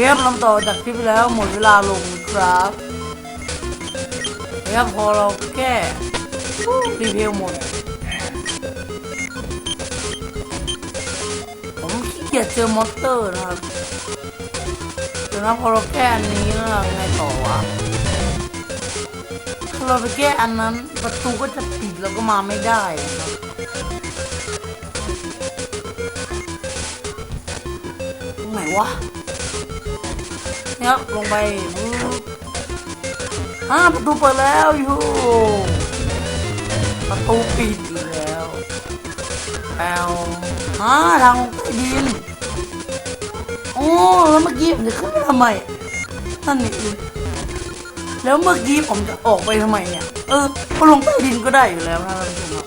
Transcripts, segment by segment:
เว็บลำต่อจากคลิปที่แล้วหมดเวลาลงครับนะครับพอเราแก้รีเพลหมด ผมขี้เกียจเจอมอสเตอร์นะครับเดี๋ยวนะพอเราแก้อันนี้แล้วไงต่อวะถ้าเราไปแก้อันนั้นประตูก็จะปิดแล้วก็มาไม่ได้นะครับตรงไหนวะ ครับ ลงไปอ่าประตูเปิดแล้วยูประตูปิดอีกแล้วแอลฮะทางใต้ดินโอ้แล้วเมื่อกี้ผมจะขึ้นไปทำไมนั่นนี่แล้วเมื่อกี้ผมจะออกไปทำไมเนี่ยเออก็ลงใต้ดินก็ได้อยู่แล้วนะท่านผู้ชมครับ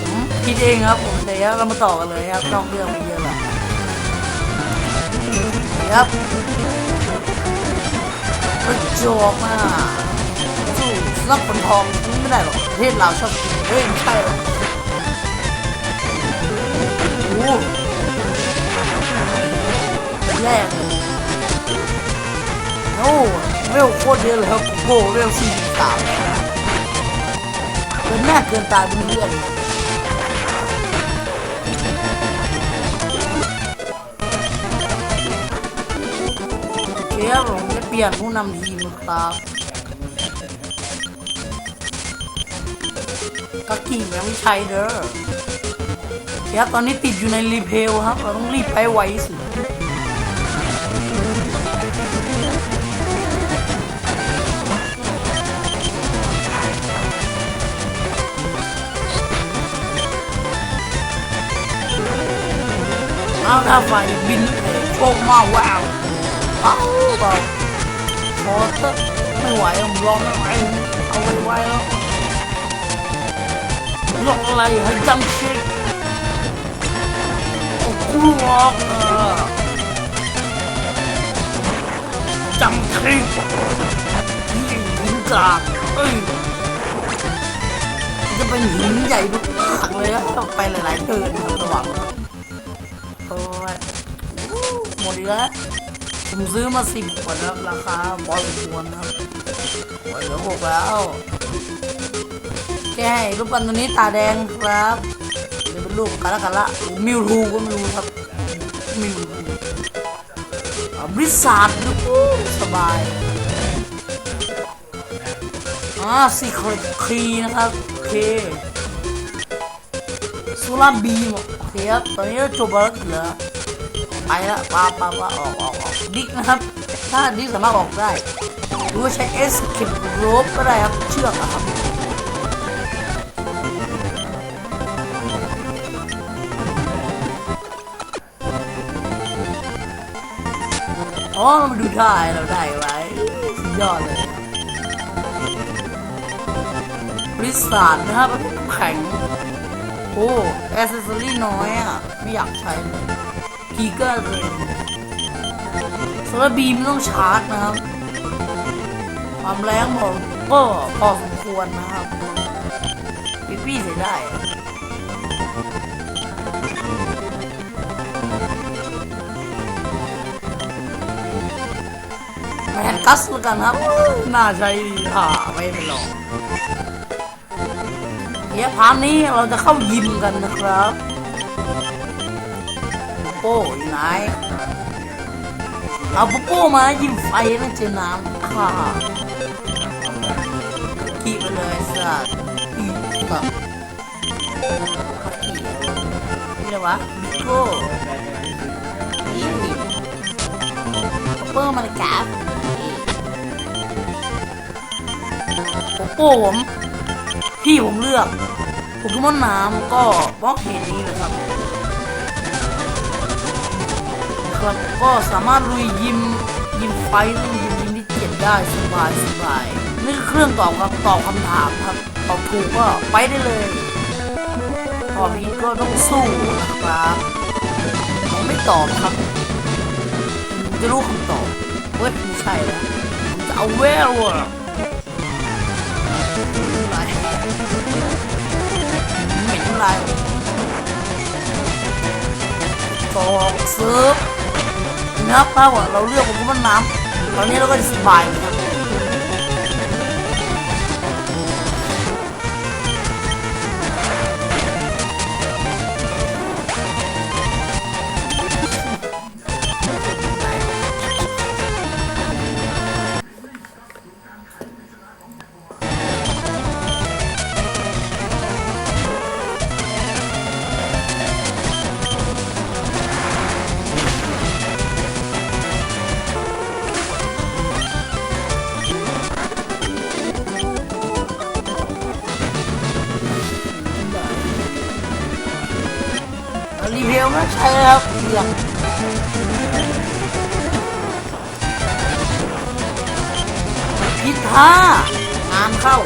ผมคิดเองครับผมเดี๋ยวเรามาต่อกันเลยครับนอกเรื่องไม่เยอะ ครับประจวบมาสู้สนับคนทองไม่ได้หรอกประเทศเราชอบเฮ้ยไม่ใช่หรอกโอ้แรกเลยโอ้เร็วโคตรเยอะเลยครับโอ้โหเวสี่สามเกินหน้าเกินตาเป็นเพื่อนโอเคครับผมจะเปลี่ยนผู้นำทีมนะครับก็กิ่งยังไม่ใช้เด้อเคครับตอนนี้ติดอยู่ในรีเพลครับ เราต้องรีบไปไวสุดเอาถ้าไฟบินโชคมาว้าว เอาเปล่าพอเถอะไม่ไหวผมร้องไม่ไหวเอาไว้ไว้แล้วลงอะไรให้จำชิดกลัวเออจำชิดยิงหินกาดเอ้ยจะเป็นหินใหญ่มากเลยอะต้องไปหลายๆเทิร์นรับระวังโอ้ยหมดอีกแล้ว ผมซื้อมาสิบขวดนะครับราคาพอสมควรครับโอ้ยเหลือหกแล้ว แก้รูปปั้นตัวนี้ตาแดงครับเดี๋ยวเป็นรูปกาละกาละมิวทูก็ไม่รู้ครับมิวทูบริษัทดูสบายอ่าซีเครตคีนะครับโอเคสุราบีมโอเคครับตอนนี้เราจบแล้วเหลือ ไปแล้วปาปาปาออกออกออกดิกนะครับ ถ้าดิกสามารถออกได้หรือว่าใช้เอสเก็บโรบก็ได้ครับ เชือกอะครับอ๋อมาดูท่าให้เราได้ไว้สุดยอดเลยบริษัทนะครับแข็ง โอ้แอสเซสซอรี่น้อยอะ ไม่อยากใช้เลย กีเกอร์เลยโซลาร์บีมต้องชาร์จนะครับ ความแรงผมก็พอสมควรนะครับพี่พี่ใส่ได้แมนกัสแล้วกันครับ น่าใช้ดีค่ะไม่เป็นหรอกเดี๋ยวพาร์ทนี้เราจะเข้ายิมกันนะครับ โป้อยู่ไหนเอาโปโป้มายิมไฟนะเจอน้ำค่ะขี่ไปเลยสัตว์อีสัตว์นี่เลยวะบิโก้โปโป้มันกราฟโปโป้ผมที่ผมเลือกโปเกมอนน้ำก็บล็อกเห็นนี้เลยครับ ครับก็สามารถลุยยิมยิมไฟลุยยิมยิมที่เจ็ดได้สบายสบายนี่คือเครื่องตอบครับตอบคำถามครับตอบถูกก็ไปได้เลยตอบผิดก็ต้องสู้นะครับผมไม่ตอบครับผมจะรู้คำตอบเว้ยไม่ใช่แล้วผมจะเอาเวลอะอะไรเหม็นอะไรกอกเซิร์ฟ ครับถ้าเราเลือกโปเกมอนน้ำตอนนี้เราก็จะสบายเลยครับ รีวิวไม่ใช่ครับเรื่องพิท่างานเข้า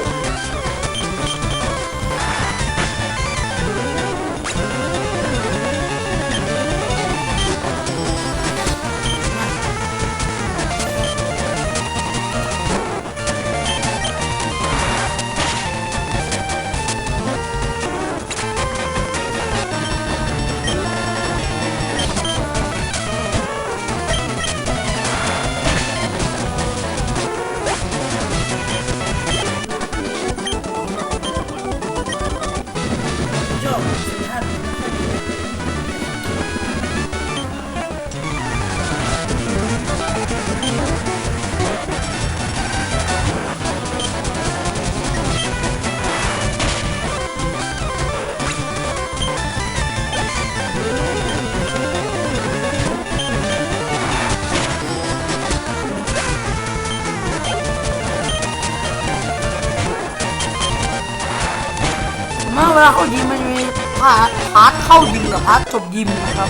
เมื่อเวลาเข้ายิมมันจะมีพาร์ทพาร์ทเข้ายิมกับพาร์ทจบยิมนะครับ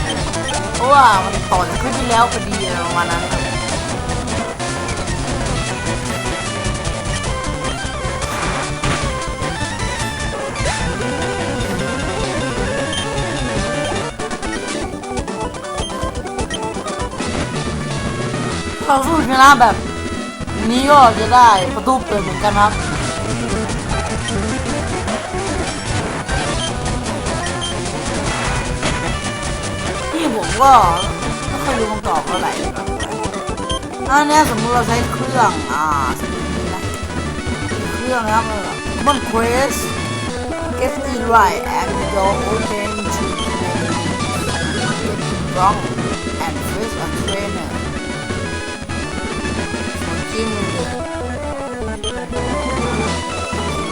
เพราะว่ามันต่อจากคลิปที่แล้วพอดีประมาณนั้นครับเราสู้ชนะแบบนี้ก็จะได้ประตูเปิดเหมือนกันครับ ผมก็ไม่ค่อยรู้คำตอบเท่าไหร่นะครับอันเนี้ยสมมติเราใช้เครื่องอ่าสมมติเครื่องนะครับมันเควส get it right and go open to wrong and face a trainer จิ้มเลย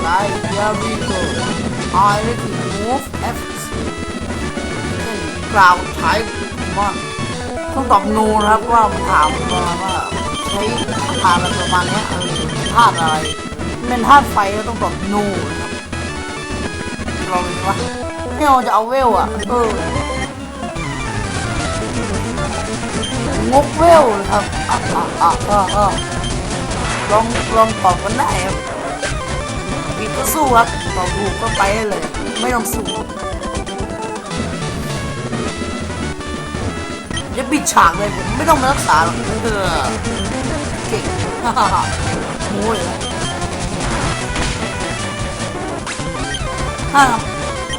like here we go I like to move F6 กล่าวใช้มันต้องตอบโนนะครับว่ามันถามมาว่าใช้ธาตุอะไรประมาณนี้ยเออธาตุอะไรเป็นธาตุไฟก็ต้องตอบโนนะครับลองดูว่าไม่เอาจะเอาเวลอะเอองกเวลนะครับอะอะอะอะอะลองลองตอบกันได้ครับผิดก็สู้ครับตอบถูกก็ไปได้เลย ไม่ต้องสู้ จะปิดฉากเลยผมไม่ต้องมารักษาหรอกเออเก่งโม้เลยนะถ้า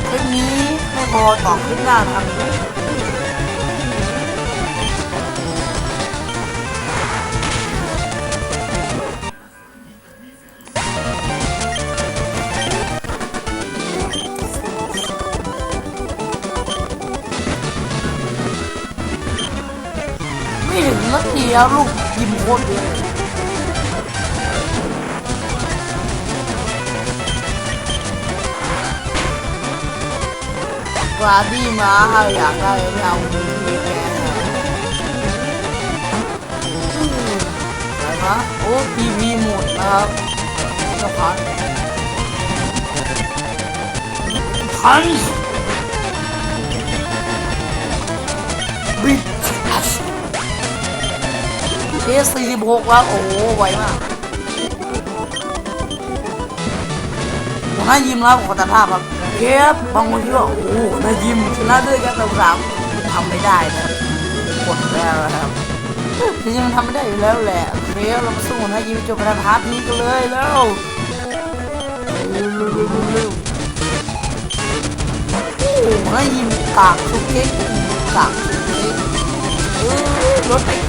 คลิปนี้ไม่พอต่อคลิปหน้านะครับ นาทีแล้วลูกยิมโคตรเยอะเลาดี้มาอยากได้ไม่เอามือแกอะไรนะโอ้พีพีหมดนะครับสะพานพันบิด เอสสี่สิบหกแล้วโอ้โห ไวมากหัวหน้ายิ้มแล้วขอตัดภาพครับเคฟบางคนคิดว่าโอ้โหน้ายิ้มชนะด้วยกันแต่สามทำไม่ได้นะกดแล้วครับจริงๆมันทำไม่ได้อยู่แล้วแหละเคฟเรามาสู้หัวหน้ายิ้มจบกระพาร์ทนี้กันเลยแล้วโอ้โหหัวหน้ายิมกากทุกเค้กกากทุกเค้กอรถไป